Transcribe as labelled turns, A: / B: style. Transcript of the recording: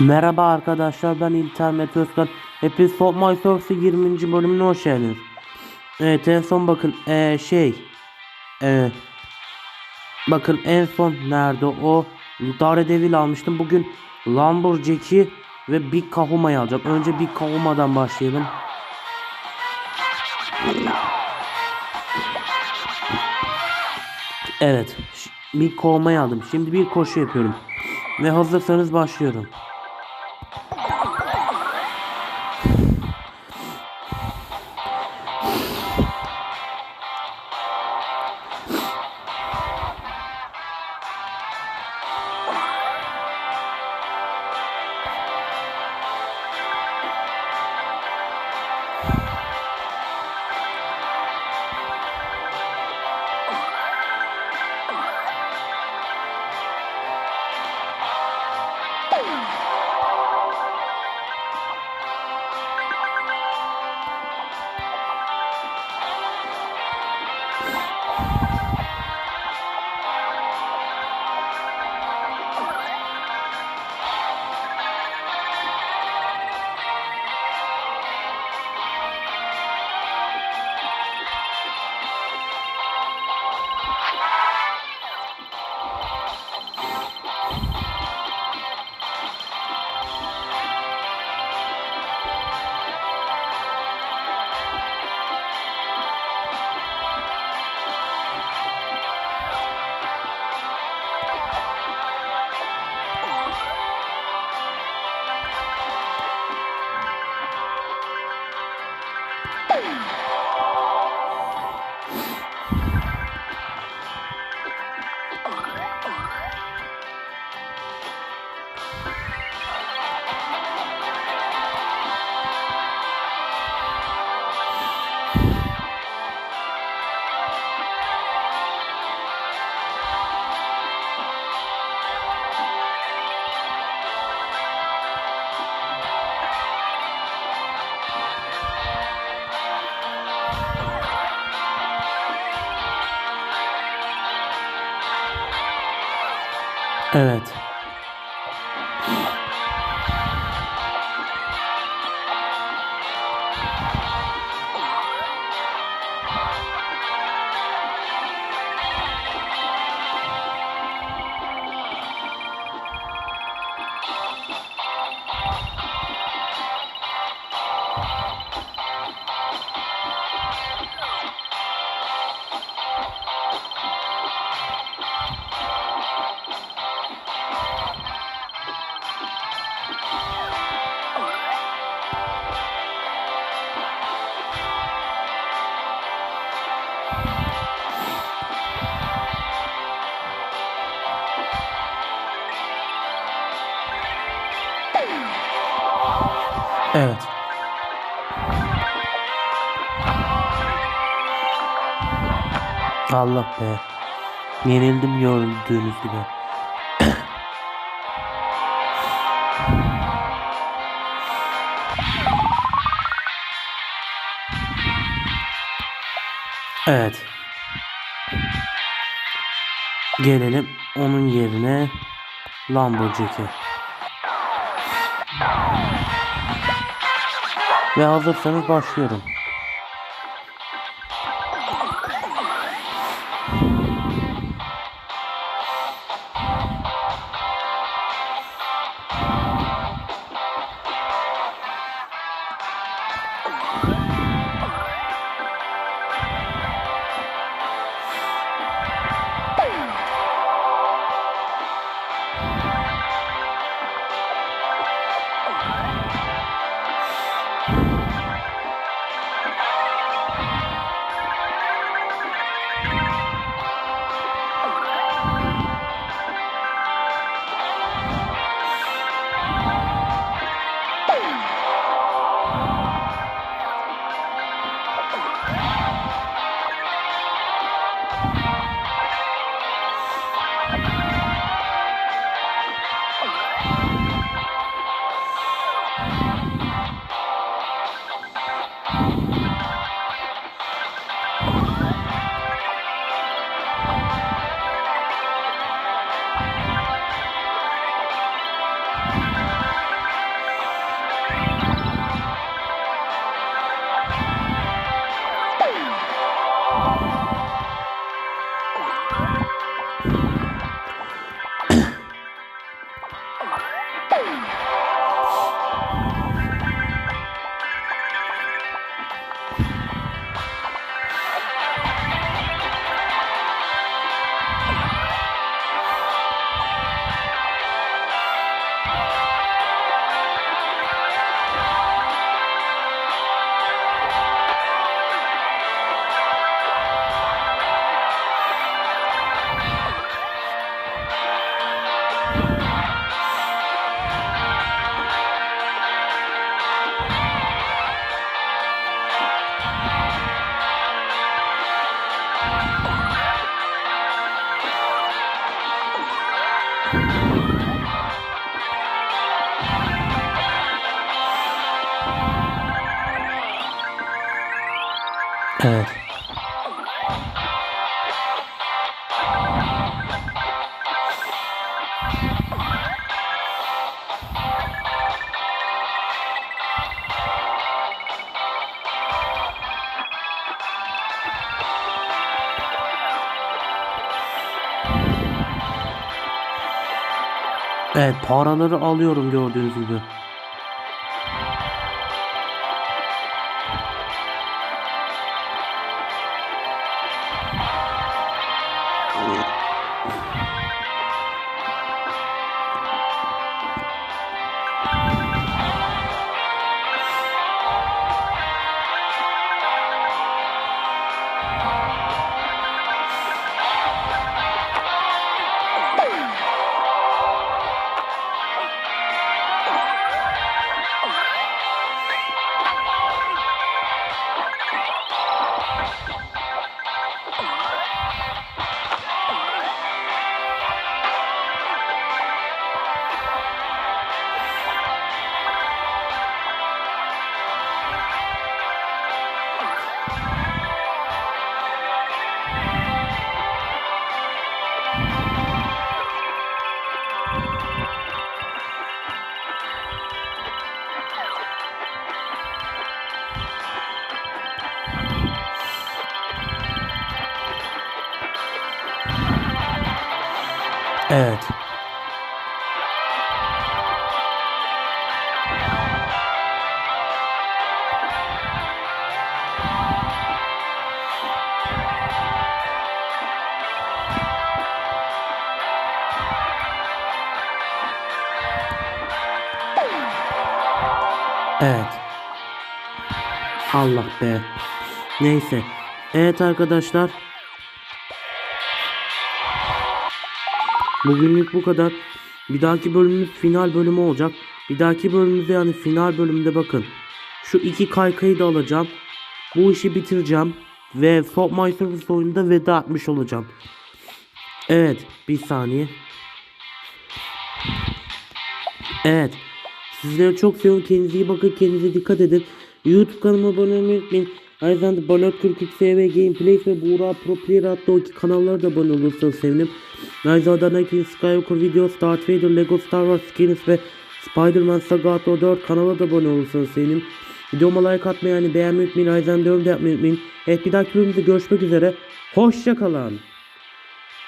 A: Merhaba arkadaşlar ben İlter Mete Özkan. Hepiniz Salt My Surfs'ı 20. bölümüne hoş geldiniz. Evet en son bakın ee, şey ee, bakın en son nerede o Daredevil almıştım. Bugün Lumberjack'i ve Big Kahuma'yı alacağım. Önce Big Kahuma'dan başlayalım. Evet. Bir kovmayı aldım. Şimdi bir koşu yapıyorum. Ve hazırsanız başlıyorum. Evet. Evet. Allah be. Yenildim gördüğünüz gibi. Evet. Gelelim onun yerine Lamborghini. Ve hazırsanız başlıyorum. Evet paraları alıyorum gördüğünüz gibi. Evet. Evet. Allah be. Neyse. Evet arkadaşlar. Bugünlük bu kadar. Bir dahaki bölümümüz final bölümü olacak. Bir dahaki bölümümüzde yani final bölümünde bakın. Şu iki kaykayı da alacağım. Bu işi bitireceğim. Ve Stop My Service oyununda veda etmiş olacağım. Evet. Bir saniye. Evet. Sizleri çok seviyorum. Kendinize iyi bakın. Kendinize dikkat edin. YouTube kanalıma abone olmayı unutmayın. Aynı zamanda Balot 43 SV Gameplays ve Buğra Pro Player adlı o iki kanallara da abone olursanız sevinirim. Aynı zamanda Anakin Skywalker Video, Darth Vader, Lego Star Wars Skins ve Spider-Man Saga adlı o 4 kanala da abone olursanız sevinirim. Videoma like atmayı yani beğenmeyi unutmayın. Aynı zamanda yorum da yapmayı unutmayın. Evet bir dahaki bölümde görüşmek üzere. Hoşçakalın.